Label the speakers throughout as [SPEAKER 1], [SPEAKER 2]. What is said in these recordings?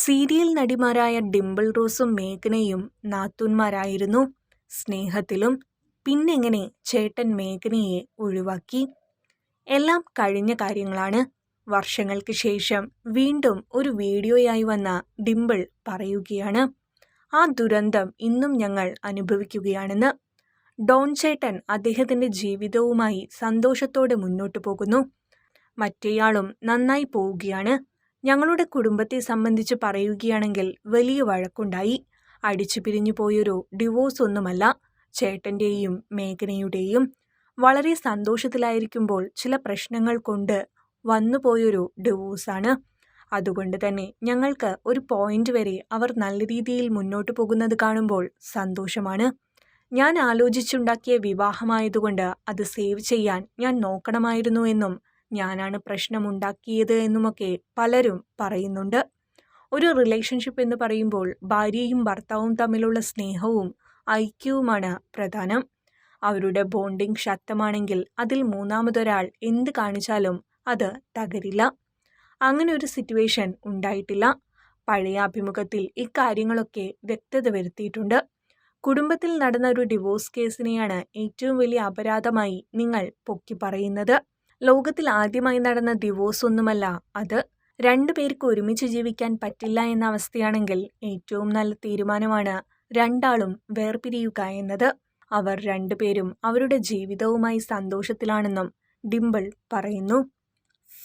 [SPEAKER 1] Serial നടിമാരായ Dimple റോസും മേഘനയും നാത്തൂന്മാരായിരുന്നു. സ്നേഹത്തിലും പിന്നെങ്ങനെ ചേട്ടൻ മേഘനയെ ഒഴിവാക്കി. എല്ലാം കഴിഞ്ഞ കാര്യങ്ങളാണ്. വർഷങ്ങൾക്ക് ശേഷം വീണ്ടും ഒരു വീഡിയോയായി വന്ന ഡിംപിൾ പറയുകയാണ് ആ ദുരന്തം ഇന്നും ഞങ്ങൾ അനുഭവിക്കുകയാണെന്ന്. ഡോൺ ചേട്ടൻ അദ്ദേഹത്തിന്റെ ജീവിതവുമായി സന്തോഷത്തോടെ മുന്നോട്ടു പോകുന്നു. മറ്റേയാളും നന്നായി പോവുകയാണ്. ഞങ്ങളുടെ കുടുംബത്തെ സംബന്ധിച്ച് പറയുകയാണെങ്കിൽ വലിയ വഴക്കുണ്ടായി. അടിച്ചു പിരിഞ്ഞു പോയൊരു ഡിവോഴ്സ് ഒന്നുമല്ല ചേട്ടന്റെയും മേഘനയുടെയും. വളരെ സന്തോഷത്തിലായിരിക്കുമ്പോൾ ചില പ്രശ്നങ്ങൾ കൊണ്ട് വന്നുപോയൊരു ഡിവോഴ്സാണ് അതുകൊണ്ട് തന്നെ ഞങ്ങൾക്ക് ഒരു പോയിന്റ് വരെ അവർ നല്ല രീതിയിൽ മുന്നോട്ട് പോകുന്നത് കാണുമ്പോൾ സന്തോഷമാണ്. ഞാൻ ആലോചിച്ചുണ്ടാക്കിയ വിവാഹമായതുകൊണ്ട് അത് സേവ് ചെയ്യാൻ ഞാൻ നോക്കണമായിരുന്നു എന്നും ഞാനാണ് പ്രശ്നമുണ്ടാക്കിയത് എന്നുമൊക്കെ പലരും പറയുന്നുണ്ട്. ഒരു റിലേഷൻഷിപ്പ് എന്ന് പറയുമ്പോൾ ഭാര്യയും ഭർത്താവും തമ്മിലുള്ള സ്നേഹവും ഐക്യവുമാണ് പ്രധാനം. അവരുടെ ബോണ്ടിങ് ശക്തമാണെങ്കിൽ അതിൽ മൂന്നാമതൊരാൾ എന്ത് കാണിച്ചാലും അത് തകരില്ല. അങ്ങനെ ഒരു സിറ്റുവേഷൻ ഉണ്ടായിട്ടില്ല. പഴയ അഭിമുഖത്തിൽ ഇക്കാര്യങ്ങളൊക്കെ വ്യക്തത വരുത്തിയിട്ടുണ്ട്. കുടുംബത്തിൽ നടന്ന ഒരു ഡിവോഴ്സ് കേസിനെയാണ് ഏറ്റവും വലിയ അപരാധമായി നിങ്ങൾ പൊക്കി പറയുന്നത്. ലോകത്തിൽ ആദ്യമായി നടന്ന ഡിവോഴ്സ് ഒന്നുമല്ല അത് രണ്ടു പേർക്ക് ഒരുമിച്ച് ജീവിക്കാൻ പറ്റില്ല എന്ന അവസ്ഥയാണെങ്കിൽ ഏറ്റവും നല്ല തീരുമാനമാണ് രണ്ടാളും വേർപിരിയുക എന്നത്. അവർ രണ്ടുപേരും അവരുടെ ജീവിതവുമായി സന്തോഷത്തിലാണെന്നും ഡിംപിൾ പറയുന്നു.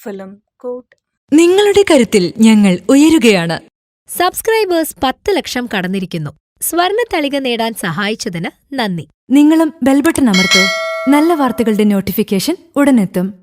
[SPEAKER 1] ഫിലിം കോട്ട്.
[SPEAKER 2] നിങ്ങളുടെ കരുത്തിൽ ഞങ്ങൾ ഉയരുകയാണ്.
[SPEAKER 3] സബ്സ്ക്രൈബേഴ്സ് പത്ത് ലക്ഷം കടന്നിരിക്കുന്നു. സ്വർണ തളിക നേടാൻ സഹായിച്ചതിന് നന്ദി.
[SPEAKER 2] നിങ്ങളും ബെൽബട്ടൺ അമർത്തോ. നല്ല വാർത്തകളുടെ നോട്ടിഫിക്കേഷൻ ഉടനെത്തും.